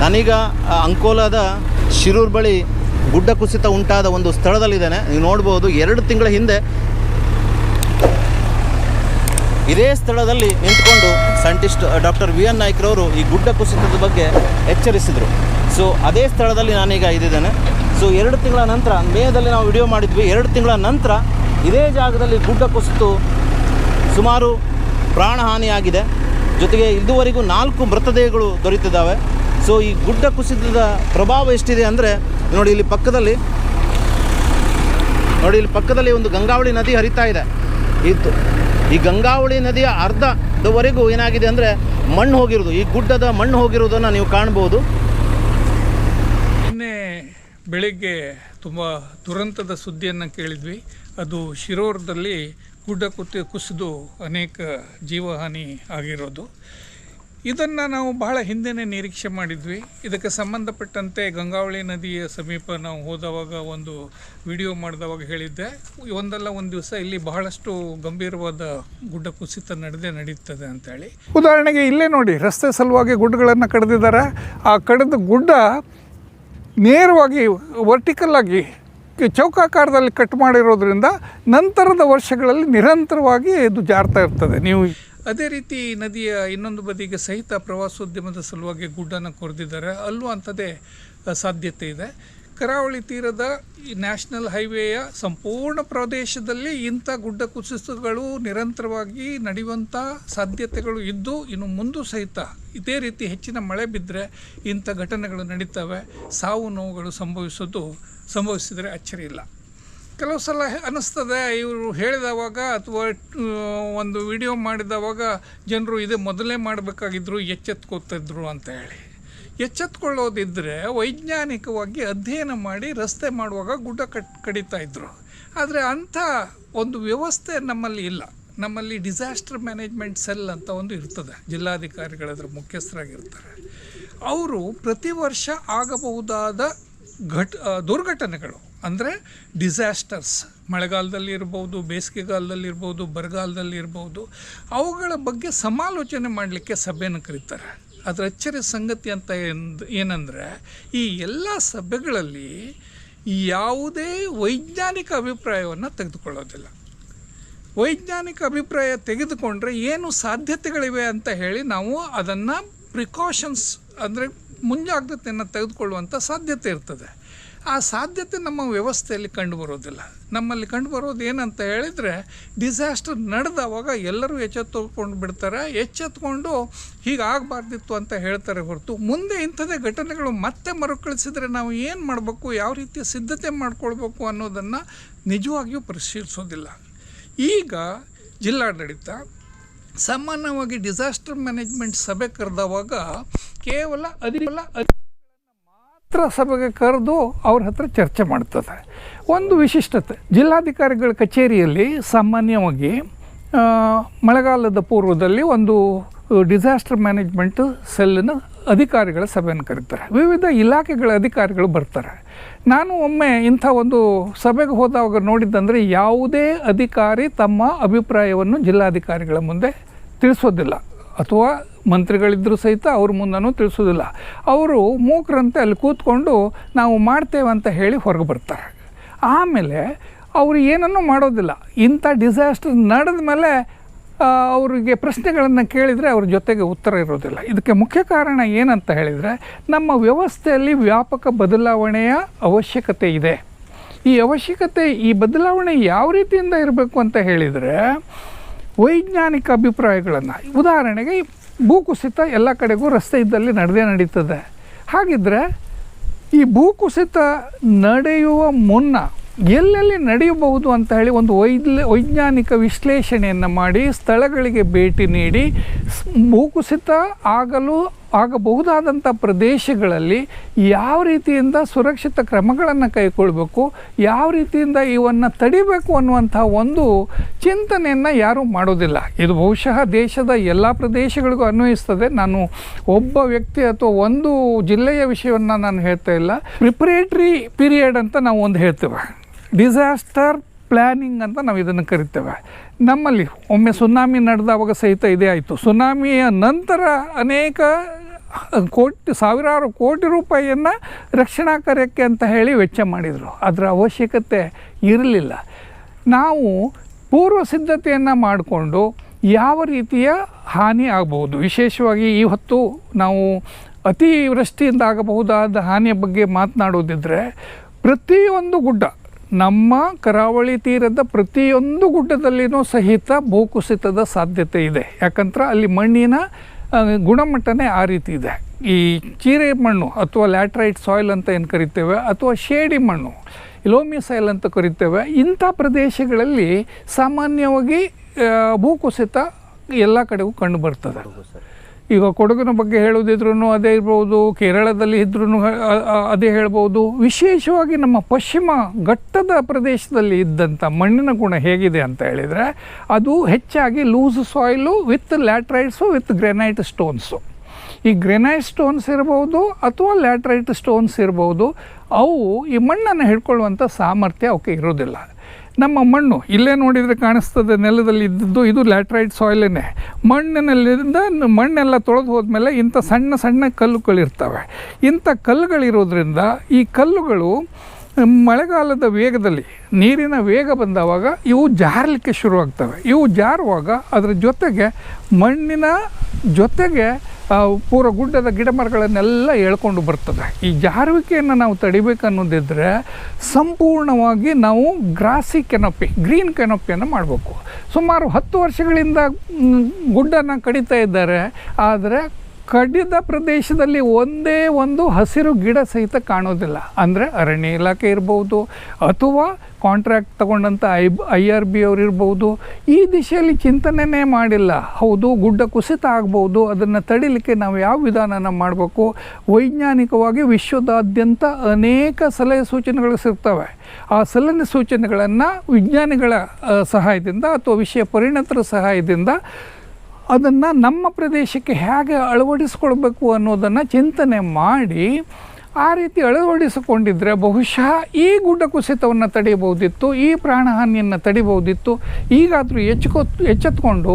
ನಾನೀಗ ಅಂಕೋಲಾದ ಶಿರೂರ್ ಬಳಿ ಗುಡ್ಡ ಕುಸಿತ ಉಂಟಾದ ಒಂದು ಸ್ಥಳದಲ್ಲಿದ್ದೇನೆ. ನೀವು ನೋಡ್ಬೋದು, ಎರಡು ತಿಂಗಳ ಹಿಂದೆ ಇದೇ ಸ್ಥಳದಲ್ಲಿ ನಿಂತ್ಕೊಂಡು ಸೈಂಟಿಸ್ಟ್ ಡಾಕ್ಟರ್ ವಿ ಎನ್ ನಾಯ್ಕರವರು ಈ ಗುಡ್ಡ ಕುಸಿತದ ಬಗ್ಗೆ ಎಚ್ಚರಿಸಿದರು. ಸೊ ಅದೇ ಸ್ಥಳದಲ್ಲಿ ನಾನೀಗ ಇದ್ದಿದ್ದೇನೆ. ಸೊ ಎರಡು ತಿಂಗಳ ನಂತರ, ಮೇದಲ್ಲಿ ನಾವು ವಿಡಿಯೋ ಮಾಡಿದ್ವಿ. ಎರಡು ತಿಂಗಳ ನಂತರ ಇದೇ ಜಾಗದಲ್ಲಿ ಗುಡ್ಡ ಕುಸಿತು ಸುಮಾರು ಪ್ರಾಣಹಾನಿಯಾಗಿದೆ. ಜೊತೆಗೆ ಇದುವರೆಗೂ ನಾಲ್ಕು ಮೃತದೇಹಗಳು ದೊರೆತಿದ್ದಾವೆ. ಸೊ ಈ ಗುಡ್ಡ ಕುಸಿತದ ಪ್ರಭಾವ ಎಷ್ಟಿದೆ ಅಂದರೆ, ನೋಡಿ ಇಲ್ಲಿ ಪಕ್ಕದಲ್ಲಿ, ನೋಡಿ ಇಲ್ಲಿ ಪಕ್ಕದಲ್ಲಿ ಒಂದು ಗಂಗಾವಳಿ ನದಿ ಹರಿತಾ ಇದೆ. ಇತ್ತು ಈ ಗಂಗಾವಳಿ ನದಿಯ ಅರ್ಧದವರೆಗೂ ಏನಾಗಿದೆ ಅಂದರೆ, ಮಣ್ಣು ಹೋಗಿರೋದು ಈ ಗುಡ್ಡದ ಮಣ್ಣು ಹೋಗಿರೋದನ್ನು ನೀವು ಕಾಣ್ಬೋದು. ನಿನ್ನೆ ಬೆಳಿಗ್ಗೆ ತುಂಬ ದುರಂತದ ಸುದ್ದಿಯನ್ನು ಕೇಳಿದ್ವಿ. ಅದು ಶಿರೋರದಲ್ಲಿ ಗುಡ್ಡ ಕುತ್ತಿ ಕುಸಿದು ಅನೇಕ ಜೀವಹಾನಿ ಆಗಿರೋದು. ಇದನ್ನು ನಾವು ಬಹಳ ಹಿಂದೆನೇ ನಿರೀಕ್ಷೆ ಮಾಡಿದ್ವಿ. ಇದಕ್ಕೆ ಸಂಬಂಧಪಟ್ಟಂತೆ ಗಂಗಾವಳಿ ನದಿಯ ಸಮೀಪ ನಾವು ಹೋದವಾಗ ಒಂದು ವಿಡಿಯೋ ಮಾಡಿದವಾಗ ಹೇಳಿದ್ದೆ. ಒಂದಲ್ಲ ಒಂದು ದಿವಸ ಇಲ್ಲಿ ಬಹಳಷ್ಟು ಗಂಭೀರವಾದ ಗುಡ್ಡ ಕುಸಿತ ನಡೆದೇ ನಡೀತದೆ ಅಂತೇಳಿ. ಉದಾಹರಣೆಗೆ ಇಲ್ಲೇ ನೋಡಿ, ರಸ್ತೆ ಸಲುವಾಗಿ ಗುಡ್ಡಗಳನ್ನು ಕಡಿದಿದ್ದಾರೆ. ಆ ಕಡಿದ ಗುಡ್ಡ ನೇರವಾಗಿ ವರ್ಟಿಕಲ್ ಆಗಿ ಚೌಕಾಕಾರದಲ್ಲಿ ಕಟ್ ಮಾಡಿರೋದ್ರಿಂದ ನಂತರದ ವರ್ಷಗಳಲ್ಲಿ ನಿರಂತರವಾಗಿ ಇದು ಜಾರ್ತಾ ಇರ್ತದೆ. ನೀವು ಅದೇ ರೀತಿ ನದಿಯ ಇನ್ನೊಂದು ಬದಿಗೆ ಸಹಿತ ಪ್ರವಾಸೋದ್ಯಮದ ಸಲುವಾಗಿ ಗುಡ್ಡನ್ನು ಕೊರೆದಿದ್ದಾರೆ. ಅಲ್ಲೂ ಅಂಥದ್ದೇ ಸಾಧ್ಯತೆ ಇದೆ. ಕರಾವಳಿ ತೀರದ ಈ ನ್ಯಾಷನಲ್ ಹೈವೇಯ ಸಂಪೂರ್ಣ ಪ್ರದೇಶದಲ್ಲಿ ಇಂಥ ಗುಡ್ಡ ಕುಸಿತಗಳು ನಿರಂತರವಾಗಿ ನಡೆಯುವಂಥ ಸಾಧ್ಯತೆಗಳು ಇದ್ದು, ಇನ್ನು ಮುಂದೆ ಸಹಿತ ಇದೇ ರೀತಿ ಹೆಚ್ಚಿನ ಮಳೆ ಬಿದ್ದರೆ ಇಂಥ ಘಟನೆಗಳು ನಡೀತವೆ. ಸಾವು ನೋವುಗಳು ಸಂಭವಿಸೋದು, ಸಂಭವಿಸಿದರೆ ಅಚ್ಚರಿ ಇಲ್ಲ. ಕೆಲವು ಸಲ ಅನ್ನಿಸ್ತದೆ ಇವರು ಹೇಳಿದವಾಗ ಅಥವಾ ಒಂದು ವಿಡಿಯೋ ಮಾಡಿದವಾಗ ಜನರು ಇದೇ ಮೊದಲೇ ಮಾಡಬೇಕಾಗಿದ್ರು, ಎಚ್ಚೆತ್ಕೋತಿದ್ರು ಅಂತ ಹೇಳಿ. ಎಚ್ಚೆತ್ಕೊಳ್ಳೋದಿದ್ದರೆ ವೈಜ್ಞಾನಿಕವಾಗಿ ಅಧ್ಯಯನ ಮಾಡಿ ರಸ್ತೆ ಮಾಡುವಾಗ ಗುಡ್ಡ ಕಟ್, ಕಡಿತಾ ಇದ್ದರು ಆದರೆ ಅಂಥ ಒಂದು ವ್ಯವಸ್ಥೆ ನಮ್ಮಲ್ಲಿ ಇಲ್ಲ. ನಮ್ಮಲ್ಲಿ ಡಿಸಾಸ್ಟರ್ ಮ್ಯಾನೇಜ್ಮೆಂಟ್ ಸೆಲ್ ಅಂತ ಒಂದು ಇರ್ತದೆ. ಜಿಲ್ಲಾಧಿಕಾರಿಗಳದ್ರ ಮುಖ್ಯಸ್ಥರಾಗಿರ್ತಾರೆ. ಅವರು ಪ್ರತಿ ವರ್ಷ ಆಗಬಹುದಾದ ಘಟ್ ದುರ್ಘಟನೆಗಳು. ಅಂದರೆ ಡಿಸಾಸ್ಟರ್ಸ್ ಮಳೆಗಾಲದಲ್ಲಿ ಇರ್ಬೋದು, ಬೇಸಿಗೆಗಾಲದಲ್ಲಿ ಇರ್ಬೋದು, ಬರಗಾಲದಲ್ಲಿ ಇರ್ಬೋದು, ಅವುಗಳ ಬಗ್ಗೆ ಸಮಾಲೋಚನೆ ಮಾಡಲಿಕ್ಕೆ ಸಭೆಯನ್ನು ಕರೀತಾರೆ. ಅದರ ಅಚ್ಚರಿ ಸಂಗತಿ ಅಂತ ಎಂದು, ಏನಂದರೆ ಈ ಎಲ್ಲ ಸಭೆಗಳಲ್ಲಿ ಯಾವುದೇ ವೈಜ್ಞಾನಿಕ ಅಭಿಪ್ರಾಯವನ್ನು ತೆಗೆದುಕೊಳ್ಳೋದಿಲ್ಲ. ವೈಜ್ಞಾನಿಕ ಅಭಿಪ್ರಾಯ ತೆಗೆದುಕೊಂಡ್ರೆ ಏನು ಸಾಧ್ಯತೆಗಳಿವೆ ಅಂತ ಹೇಳಿ ನಾವು ಅದನ್ನು ಪ್ರಿಕಾಷನ್ಸ್ ಅಂದರೆ ಮುಂಜಾಗ್ರತೆಯನ್ನು ತೆಗೆದುಕೊಳ್ಳುವಂಥ ಸಾಧ್ಯತೆ ಇರ್ತದೆ. ಆ ಸಾಧ್ಯತೆ ನಮ್ಮ ವ್ಯವಸ್ಥೆಯಲ್ಲಿ ಕಂಡುಬರೋದಿಲ್ಲ ನಮ್ಮಲ್ಲಿ ಕಂಡುಬರೋದು ಏನಂತ ಹೇಳಿದರೆ, ಡಿಸಾಸ್ಟರ್ ನಡೆದವಾಗ ಎಲ್ಲರೂ ಎಚ್ಚೆತ್ತುಕೊಂಡು ಬಿಡ್ತಾರೆ. ಎಚ್ಚೆತ್ಕೊಂಡು ಹೀಗಾಗಬಾರ್ದಿತ್ತು ಅಂತ ಹೇಳ್ತಾರೆ ಹೊರತು ಮುಂದೆ ಇಂಥದೇ ಘಟನೆಗಳು ಮತ್ತೆ ಮರುಕಳಿಸಿದರೆ ನಾವು ಏನು ಮಾಡಬೇಕು, ಯಾವ ರೀತಿಯ ಸಿದ್ಧತೆ ಮಾಡಿಕೊಳ್ಬೇಕು ಅನ್ನೋದನ್ನು ನಿಜವಾಗಿಯೂ ಪರಿಶೀಲಿಸೋದಿಲ್ಲ. ಈಗ ಜಿಲ್ಲಾಡಳಿತ ಸಾಮಾನ್ಯವಾಗಿ ಡಿಸಾಸ್ಟರ್ ಮ್ಯಾನೇಜ್ಮೆಂಟ್ ಸಭೆ ಕರೆದವಾಗ ಕೇವಲ ಅಧಿಕಲ ಮಾತ್ರ ಸಭೆಗೆ ಕರೆದು ಅವ್ರ ಹತ್ರ ಚರ್ಚೆ ಮಾಡ್ತದೆ. ಒಂದು ವಿಶಿಷ್ಟತೆ, ಜಿಲ್ಲಾಧಿಕಾರಿಗಳ ಕಚೇರಿಯಲ್ಲಿ ಸಾಮಾನ್ಯವಾಗಿ ಮಳೆಗಾಲದ ಪೂರ್ವದಲ್ಲಿ ಒಂದು ಡಿಸಾಸ್ಟರ್ ಮ್ಯಾನೇಜ್ಮೆಂಟ್ ಸೆಲ್ಲಿನ ಅಧಿಕಾರಿಗಳ ಸಭೆಯನ್ನು ಕರೀತಾರೆ. ವಿವಿಧ ಇಲಾಖೆಗಳ ಅಧಿಕಾರಿಗಳು ಬರ್ತಾರೆ. ನಾನು ಒಮ್ಮೆ ಇಂಥ ಒಂದು ಸಭೆಗೆ ಹೋದಾಗ ನೋಡಿದ್ದಂದರೆ ಯಾವುದೇ ಅಧಿಕಾರಿ ತಮ್ಮ ಅಭಿಪ್ರಾಯವನ್ನು ಜಿಲ್ಲಾಧಿಕಾರಿಗಳ ಮುಂದೆ ತಿಳಿಸೋದಿಲ್ಲ. ಅಥವಾ ಮಂತ್ರಿಗಳಿದ್ದರೂ ಸಹಿತ ಅವ್ರ ಮುಂದನೂ ತಿಳಿಸೋದಿಲ್ಲ ಅವರು ಮೂಕರಂತೆ ಅಲ್ಲಿ ಕೂತ್ಕೊಂಡು ನಾವು ಮಾಡ್ತೇವೆ ಅಂತ ಹೇಳಿ ಹೊರಗೆ ಬರ್ತಾರೆ. ಆಮೇಲೆ ಅವರು ಏನನ್ನೂ ಮಾಡೋದಿಲ್ಲ. ಇಂಥ ಡಿಸಾಸ್ಟರ್ ನಡೆದ ಮೇಲೆ ಅವರಿಗೆ ಪ್ರಶ್ನೆಗಳನ್ನು ಕೇಳಿದರೆ ಅವ್ರ ಜೊತೆಗೆ ಉತ್ತರ ಇರೋದಿಲ್ಲ. ಇದಕ್ಕೆ ಮುಖ್ಯ ಕಾರಣ ಏನಂತ ಹೇಳಿದರೆ, ನಮ್ಮ ವ್ಯವಸ್ಥೆಯಲ್ಲಿ ವ್ಯಾಪಕ ಬದಲಾವಣೆಯ ಅವಶ್ಯಕತೆ ಇದೆ. ಈ ಅವಶ್ಯಕತೆ, ಈ ಬದಲಾವಣೆ ಯಾವ ರೀತಿಯಿಂದ ಇರಬೇಕು ಅಂತ ಹೇಳಿದರೆ ವೈಜ್ಞಾನಿಕ ಅಭಿಪ್ರಾಯಗಳನ್ನು. ಉದಾಹರಣೆಗೆ ಭೂಕುಸಿತ ಎಲ್ಲ ಕಡೆಗೂ ರಸ್ತೆ ಇದ್ದಲ್ಲಿ ನಡೆದೇ ನಡೀತದೆ. ಹಾಗಿದ್ದರೆ ಈ ಭೂಕುಸಿತ ನಡೆಯುವ ಮುನ್ನ ಎಲ್ಲೆಲ್ಲಿ ನಡೆಯಬಹುದು ಅಂತ ಹೇಳಿ ಒಂದು ವೈದ್ಯ, ವೈಜ್ಞಾನಿಕ ವಿಶ್ಲೇಷಣೆಯನ್ನು ಮಾಡಿ ಸ್ಥಳಗಳಿಗೆ ಭೇಟಿ ನೀಡಿ ಭೂಕುಸಿತ ಆಗಲು ಆಗಬಹುದಾದಂಥ ಪ್ರದೇಶಗಳಲ್ಲಿ ಯಾವ ರೀತಿಯಿಂದ ಸುರಕ್ಷಿತ ಕ್ರಮಗಳನ್ನು ಕೈಗೊಳ್ಳಬೇಕು ಯಾವ ರೀತಿಯಿಂದ ಇವನ್ನು ತಡಿಬೇಕು ಅನ್ನುವಂಥ ಒಂದು ಚಿಂತನೆಯನ್ನು ಯಾರೂ ಮಾಡೋದಿಲ್ಲ. ಇದು ಬಹುಶಃ ದೇಶದ ಎಲ್ಲ ಪ್ರದೇಶಗಳಿಗೂ ಅನ್ವಯಿಸ್ತದೆ. ನಾನು ಒಬ್ಬ ವ್ಯಕ್ತಿ ಅಥವಾ ಒಂದು ಜಿಲ್ಲೆಯ ವಿಷಯವನ್ನು ನಾನು ಹೇಳ್ತಾ ಇಲ್ಲ. ಪ್ರಿಪರೇಟ್ರಿ ಪೀರಿಯಡ್ ಅಂತ ನಾವು ಒಂದು ಹೇಳ್ತೇವೆ. ಡಿಸಾಸ್ಟರ್ ಪ್ಲ್ಯಾನಿಂಗ್ ಅಂತ ನಾವು ಇದನ್ನು ಕರಿತೇವೆ. ನಮ್ಮಲ್ಲಿ ಒಮ್ಮೆ ಸುನಾಮಿ ನಡೆದವಾಗ ಸಹಿತ ಇದೇ ಆಯಿತು. ಸುನಾಮಿಯ ನಂತರ ಅನೇಕ ಕೋಟಿ, ಸಾವಿರಾರು ಕೋಟಿ ರೂಪಾಯಿಯನ್ನು ರಕ್ಷಣಾ ಕಾರ್ಯಕ್ಕೆ ಅಂತ ಹೇಳಿ ವೆಚ್ಚ ಮಾಡಿದರು. ಅದರ ಅವಶ್ಯಕತೆ ಇರಲಿಲ್ಲ. ನಾವು ಪೂರ್ವ ಸಿದ್ಧತೆಯನ್ನು ಮಾಡಿಕೊಂಡು ಯಾವ ರೀತಿಯ ಹಾನಿ ಆಗಬಹುದು. ವಿಶೇಷವಾಗಿ ಈ ಹೊತ್ತು ನಾವು ಅತಿವೃಷ್ಟಿಯಿಂದ ಆಗಬಹುದಾದ ಹಾನಿಯ ಬಗ್ಗೆ ಮಾತನಾಡೋದಿದ್ದರೆ ಪ್ರತಿಯೊಂದು ಗುಡ್ಡ, ನಮ್ಮ ಕರಾವಳಿ ತೀರದ ಪ್ರತಿಯೊಂದು ಗುಡ್ಡದಲ್ಲಿನೂ ಸಹಿತ ಭೂಕುಸಿತದ ಸಾಧ್ಯತೆ ಇದೆ. ಯಾಕಂದ್ರೆ ಅಲ್ಲಿ ಮಣ್ಣಿನ ಗುಣಮಟ್ಟನೇ ಆ ರೀತಿ ಇದೆ. ಈ ಚೀರೆ ಮಣ್ಣು ಅಥವಾ ಲ್ಯಾಟ್ರೈಟ್ ಸಾಯಿಲ್ ಅಂತ ಏನು ಕರಿತೇವೆ? ಅಥವಾ ಶೇಡಿ ಮಣ್ಣು ಲೋಮಿ ಸಾಯಿಲ್ ಅಂತ ಕರಿತೇವೆ. ಇಂಥ ಪ್ರದೇಶಗಳಲ್ಲಿ ಸಾಮಾನ್ಯವಾಗಿ ಭೂಕುಸಿತ ಎಲ್ಲ ಕಡೆಗೂ ಕಂಡು ಬರ್ತದೆ. ಈಗ ಕೊಡಗಿನ ಬಗ್ಗೆ ಹೇಳೋದಿದ್ರೂ ಅದೇ ಇರ್ಬೋದು, ಕೇರಳದಲ್ಲಿ ಇದ್ರೂ ಅದೇ ಹೇಳ್ಬೋದು. ವಿಶೇಷವಾಗಿ ನಮ್ಮ ಪಶ್ಚಿಮ ಘಟ್ಟದ ಪ್ರದೇಶದಲ್ಲಿ ಇದ್ದಂಥ ಮಣ್ಣಿನ ಗುಣ ಹೇಗಿದೆ ಅಂತ ಹೇಳಿದರೆ, ಅದು ಹೆಚ್ಚಾಗಿ loose soil with laterites, with granite stones. ಈ ಗ್ರೆನೈಟ್ ಸ್ಟೋನ್ಸ್ ಇರ್ಬೋದು ಅಥವಾ ಲ್ಯಾಟ್ರೈಟ್ ಸ್ಟೋನ್ಸ್ ಇರ್ಬೋದು, ಅವು ಈ ಮಣ್ಣನ್ನು ಹಿಡ್ಕೊಳ್ಳುವಂಥ ಸಾಮರ್ಥ್ಯ ಅವಕ್ಕೆ ಇರೋದಿಲ್ಲ ನಮ್ಮ ಮಣ್ಣು ಇಲ್ಲೇ ನೋಡಿದರೆ ಕಾಣಿಸ್ತದೆ, ನೆಲದಲ್ಲಿ ಇದ್ದದ್ದು ಇದು ಲ್ಯಾಟ್ರೈಟ್ ಸಾಯ್ಲೇ ಮಣ್ಣಿನಲ್ಲಿಂದ ಮಣ್ಣೆಲ್ಲ ತೊಳೆದು ಹೋದ್ಮೇಲೆ ಇಂಥ ಸಣ್ಣ ಸಣ್ಣ ಕಲ್ಲುಗಳಿರ್ತವೆ. ಇಂಥ ಕಲ್ಲುಗಳಿರೋದ್ರಿಂದ ಈ ಕಲ್ಲುಗಳು ಮಳೆಗಾಲದ ವೇಗದಲ್ಲಿ ನೀರಿನ ವೇಗ ಬಂದವಾಗ ಇವು ಜಾರಲಿಕ್ಕೆ ಶುರುವಾಗ್ತವೆ. ಇವು ಜಾರುವಾಗ ಅದರ ಜೊತೆಗೆ ಮಣ್ಣಿನ ಜೊತೆಗೆ ಪೂರ ಗುಡ್ಡದ ಗಿಡ ಮರಗಳನ್ನೆಲ್ಲ ಎಳ್ಕೊಂಡು ಬರ್ತದೆ. ಈ ಜಾರುವಿಕೆಯನ್ನು ನಾವು ತಡಿಬೇಕನ್ನೋದಿದ್ದರೆ ಸಂಪೂರ್ಣವಾಗಿ ನಾವು ಗ್ರಾಸಿ ಕೆನೊಪ್ಪಿ ಗ್ರೀನ್ ಕೆನೊಪಿಯನ್ನು ಮಾಡಬೇಕು. ಸುಮಾರು ಹತ್ತು ವರ್ಷಗಳಿಂದ ಗುಡ್ಡನ್ನು ಕಡಿತಾ ಇದ್ದಾರೆ. ಆದರೆ ಕಡಿದ ಪ್ರದೇಶದಲ್ಲಿ ಒಂದೇ ಒಂದು ಹಸಿರು ಗಿಡ ಸಹಿತ ಕಾಣೋದಿಲ್ಲ. ಅಂದರೆ ಅರಣ್ಯ ಇಲಾಖೆ ಇರ್ಬೋದು, ಅಥವಾ ಕಾಂಟ್ರಾಕ್ಟ್ ತಗೊಂಡಂಥ ಐ ಐ ಆರ್ ಬಿ ಅವ್ರು ಇರ್ಬೋದು. ಈ ದಿಶೆಯಲ್ಲಿ ಚಿಂತನೆಯೇ ಮಾಡಿಲ್ಲ. ಹೌದು, ಗುಡ್ಡ ಕುಸಿತ ಆಗ್ಬೋದು, ಅದನ್ನು ತಡಿಲಿಕ್ಕೆ ನಾವು ಯಾವ ವಿಧಾನನ ಮಾಡಬೇಕು? ವೈಜ್ಞಾನಿಕವಾಗಿ ವಿಶ್ವದಾದ್ಯಂತ ಅನೇಕ ಸಲಹೆ ಸೂಚನೆಗಳು ಸಿಗ್ತವೆ. ಆ ಸಲಹೆ ಸೂಚನೆಗಳನ್ನು ವಿಜ್ಞಾನಿಗಳ ಸಹಾಯದಿಂದ ಅಥವಾ ವಿಷಯ ಪರಿಣತರ ಸಹಾಯದಿಂದ ಅದನ್ನು ನಮ್ಮ ಪ್ರದೇಶಕ್ಕೆ ಹೇಗೆ ಅಳವಡಿಸ್ಕೊಳ್ಬೇಕು ಅನ್ನೋದನ್ನು ಚಿಂತನೆ ಮಾಡಿ ಆ ರೀತಿ ಅಳವಡಿಸಿಕೊಂಡಿದ್ದರೆ ಬಹುಶಃ ಈ ಗುಡ್ಡ ಕುಸಿತವನ್ನು ತಡೆಯಬಹುದಿತ್ತು, ಈ ಪ್ರಾಣಹಾನಿಯನ್ನು ತಡೆಯಬಹುದಿತ್ತು ಈಗಾದರೂ ಎಚ್ಚೆಕೊ ಎಚ್ಚೆತ್ಕೊಂಡು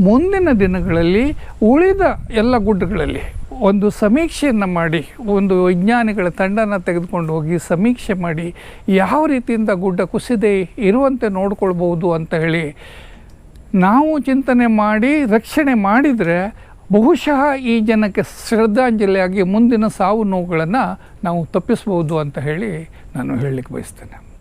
ಮುಂದಿನ ದಿನಗಳಲ್ಲಿ ಉಳಿದ ಎಲ್ಲ ಗುಡ್ಡಗಳಲ್ಲಿ ಒಂದು ಸಮೀಕ್ಷೆಯನ್ನು ಮಾಡಿ, ಒಂದು ವಿಜ್ಞಾನಿಗಳ ತಂಡನ ತೆಗೆದುಕೊಂಡು ಹೋಗಿ ಸಮೀಕ್ಷೆ ಮಾಡಿ ಯಾವ ರೀತಿಯಿಂದ ಗುಡ್ಡ ಕುಸಿದೆ ಇರುವಂತೆ ನೋಡ್ಕೊಳ್ಬೋದು ಅಂತ ಹೇಳಿ ನಾವು ಚಿಂತನೆ ಮಾಡಿ, ರಕ್ಷಣೆ ಮಾಡಿದರೆ ಬಹುಶಃ ಈ ಜನಕ್ಕೆ ಶ್ರದ್ಧಾಂಜಲಿಯಾಗಿ ಮುಂದಿನ ಸಾವು ನೋವುಗಳನ್ನು ನಾವು ತಪ್ಪಿಸ್ಬೋದು ಅಂತ ಹೇಳಿ ನಾನು ಹೇಳಲಿಕ್ಕೆ ಬಯಸ್ತೇನೆ.